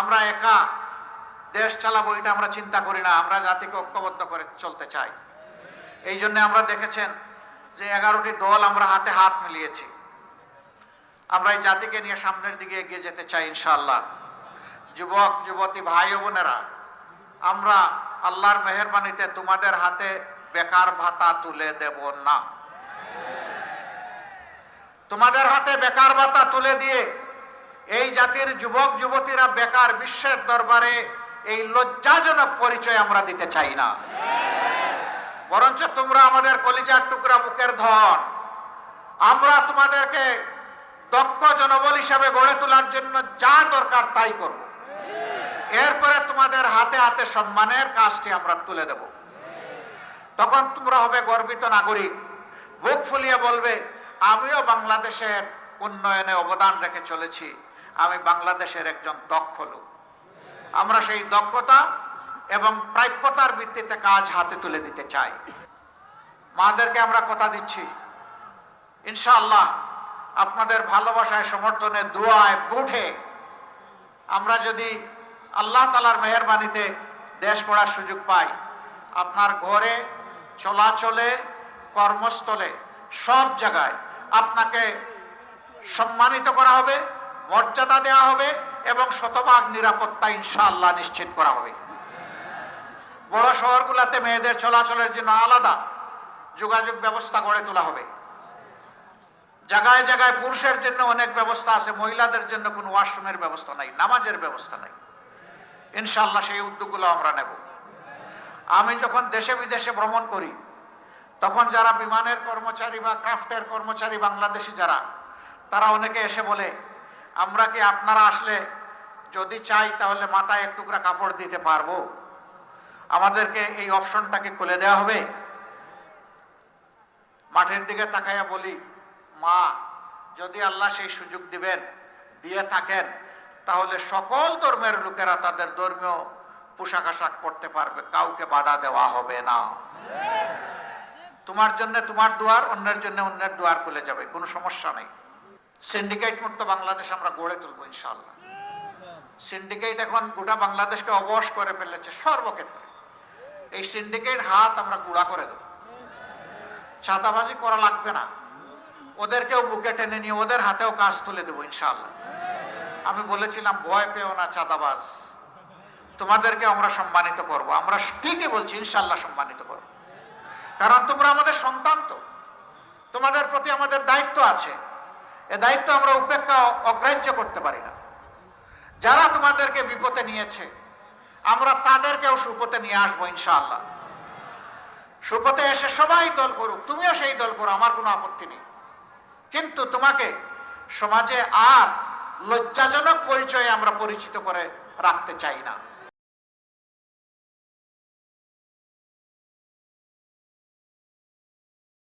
আমরা একা দেশ চালাবো, এটা আমরা চিন্তা করি না, আমরা জাতিকে ঐক্যবদ্ধ করে চলতে চাই। এই জন্য আমরা দেখেছেন যে এগারোটি দল আমরা হাতে হাত মিলিয়েছি। আমরা এই জাতিকে নিয়ে সামনের দিকে এগিয়ে যেতে চাই ইনশাল্লাহ যুবক, যুবতী, ভাই বোনেরা, আমরা আল্লাহর মেহরবানিতে তোমাদের হাতে বেকার ভাতা তুলে দেব না। তোমাদের হাতে বেকার ভাতা তুলে দিয়ে এই জাতির যুবক, যুবতীরা বেকার বিশ্বের দরবারে এই লজ্জাজনক পরিচয় আমরা দিতে চাই না। বরঞ্চ তোমরা আমাদের কলিজার টুকরা বুকের ধন, আমরা তোমাদেরকে দক্ষ জনবল হিসাবে গড়ে তোলার জন্য যা দরকার তাই করব। এরপরে তোমাদের হাতে হাতে সম্মানের কাজটি আমরা তুলে দেব। তখন তোমরা হবে গর্বিত নাগরিক। বুক ফুলিয়ে বলবে, আমিও বাংলাদেশের উন্নয়নে অবদান রেখে চলেছি। আমি বাংলাদেশের একজন দক্ষ লোক। আমরা সেই দক্ষতা এবং প্রাপ্যতার ভিত্তিতে কাজ হাতে তুলে দিতে চাই। মাদেরকে আমরা কথা দিচ্ছি। ইনশাআল্লাহ আপনাদের ভালোবাসায়, সমর্থনে, দোয়ায় বুঠে আমরা যদি আল্লাহ তালার মেহরবানিতে দেশ গড়ার সুযোগ পাই, আপনার ঘরে, চলাচলে, কর্মস্থলে, সব জায়গায় আপনাকে সম্মানিত করা হবে। মর্যাদা দেওয়া হবে এবং শতভাগ নিরাপত্তা ইনশাআল্লাহ নিশ্চিত করা হবে। বড় শহরগুলোতে মেয়েদের চলাচলের জন্য আলাদা যোগাযোগ ব্যবস্থা গড়ে তোলা হবে। জায়গায় জায়গায় পুরুষের জন্য অনেক ব্যবস্থা আছে, মহিলাদের জন্য কোনো ওয়াশরুমের ব্যবস্থা নাই, নামাজের ব্যবস্থা নাই। ইনশাল্লাহ সেই উদ্যোগগুলো আমরা নেব। আমি যখন দেশে বিদেশে ভ্রমণ করি, তখন যারা বিমানের কর্মচারী বা ক্রাফটের কর্মচারী বাংলাদেশি যারা, তারা অনেকে এসে বলে আমরা কি আপনারা আসলে যদি চাই তাহলে মাথায় এক টুকরা কাপড় দিতে পারব? আমাদেরকে এই অপশনটাকে খুলে দেওয়া হবে। মাঠের দিকে তাকাইয়া বলি, মা, যদি আল্লাহ সেই সুযোগ দিবেন, দিয়ে থাকেন, তাহলে সকল ধর্মের লোকেরা তাদের ধর্মীয় পোশাক আশাক পড়তে পারবে। কাউকে বাধা দেওয়া হবে না। তোমার জন্য তোমার দুয়ার, অন্যের জন্য অন্যের দুয়ার খুলে যাবে, কোনো সমস্যা নেই। সিন্ডিকেট মুক্ত বাংলাদেশ আমরা গড়ে তুলবো ইনশাল্লাহ সিন্ডিকেট এখন গোটা বাংলাদেশকে অবশ করে ফেলেছে সর্বক্ষেত্রে। এই সিন্ডিকেট হাত আমরা গুড়া করে দেবো। চাঁদাবাজি করা লাগবে না। ওদেরকেও বুকে টেনে নিয়ে ওদের হাতেও কাজ তুলে দেবো ইনশাল্লাহ আমি বলেছিলাম, ভয় পেও না চাঁদাবাজ। তোমাদেরকে আমরা সম্মানিত করব। আমরা ঠিকই বলছি ইনশাল্লাহ সম্মানিত করব। কারণ তোমরা আমাদের সন্তান তো। তোমাদের প্রতি আমাদের দায়িত্ব আছে। এ দায়িত্ব আমরা উপেক্ষা অগ্রাহ্য করতে পারি না। যারা তোমাদেরকে বিপদে নিয়েছে, আমরা তাদেরকেও সুপথে নিয়ে আসব ইনশাআল্লাহ। সুপথে এসে সবাই দল করুক, তুমিও সেই দল করো, আমার কোনো আপত্তি নেই। কিন্তু তোমাকে সমাজে আর লজ্জাজনক পরিচয়ে আমরা পরিচিত করে রাখতে চাই না।